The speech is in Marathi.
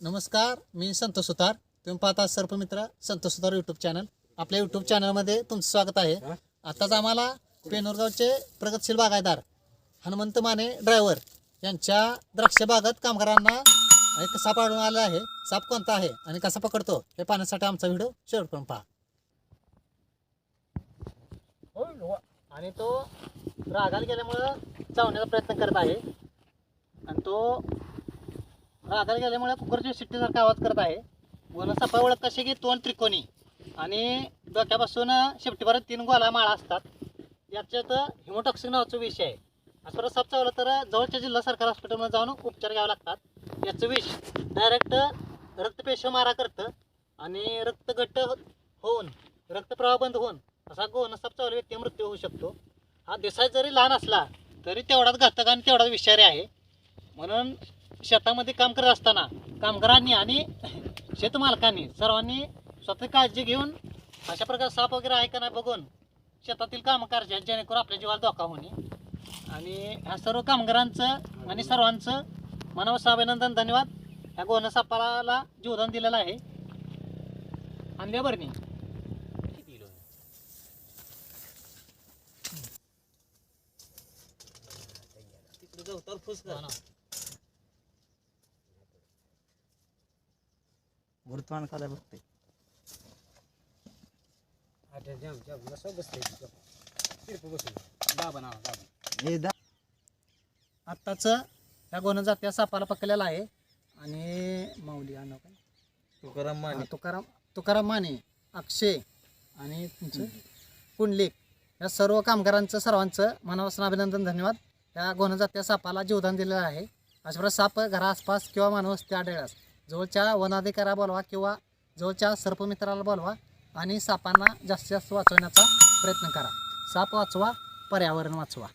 नमस्कार मी संतोष सुतार तुम्ही पाहता सर्पमित्र संतोष सुतार यूट्यूब चॅनल आपल्या यूट्यूब चॅनलमध्ये तुमचं स्वागत आहे. आताच आम्हाला पेनोरगावचे प्रगतशील बागायदार हनुमंत माने ड्रायव्हर यांच्या द्राक्ष बागात कामगारांना एक साप आढळून आला आहे. साप कोणता आहे आणि कसा पकडतो हे पाहण्यासाठी आमचा व्हिडिओ शेवटपर्यंत पहा. आणि तो रागाला गेल्यामुळं चावण्याचा प्रयत्न करत आहे. आणि तो रागाला गेल्यामुळे कुकरच्या शिट्टीसारखा आवाज करत आहे. वन सफा ओळख कशी की तोंड त्रिकोणी. आणि डोक्यापासून शेपटीपर्यंत तीन गोला माळा असतात. याच्यात हिमोटॉक्सिक नावाचा विष आहे. असं परत साप चावलं तर जवळच्या जिल्हा सरकारी हॉस्पिटलमध्ये जाऊन उपचार घ्यावे लागतात. याचं विष डायरेक्ट रक्तपेश मारा करतं आणि रक्तघट्ट होऊन रक्तप्रवाह बंद होऊन असा गोवनसाप चावला व्यक्ती मृत्यू होऊ शकतो. हा दिसाय जरी लहान असला तरी तेवढाच घातक आणि तेवढाच विषारी आहे. म्हणून शेतामध्ये काम करत असताना कामगारांनी आणि शेतमालकांनी सर्वांनी स्वतः काळजी घेऊन अशा प्रकारे साप वगैरे आहे का नाही बघून शेतातील काम करायचे जेणेकरून आपल्या जीवाला धोका होणे. आणि ह्या सर्व कामगारांचं आणि सर्वांचं मनापासून अभिनंदन धन्यवाद. ह्या गोन सापाला जीवदान दिलेलं आहे. आणल्या बरणी तिकडे जाऊ तर फुस गुरुत्वान खाला बघते. हे दा आत्ताच ह्या गोन जात्या सापाला पकडलेला आहे. आणि माऊली नाव काय? तुकाराम हा, तुकाराम तुकाराम माने अक्षय आणि तुमचं कुंडलिक. या सर्व कामगारांचं सर्वांचं मनापासून अभिनंदन धन्यवाद. त्या गोन जात्या सापाला जीवदान दिलेलं आहे. अशा प्रकारे साप घरा आसपास किंवा मानवस्ती आढळल्यास. जवळच्या वनाधिकाऱ्या बोलवा किंवा जवळच्या सर्पमित्राला बोलवा आणि सापांना जास्तीत जास्त वाचवण्याचा प्रयत्न करा. साप वाचवा पर्यावरण वाचवा.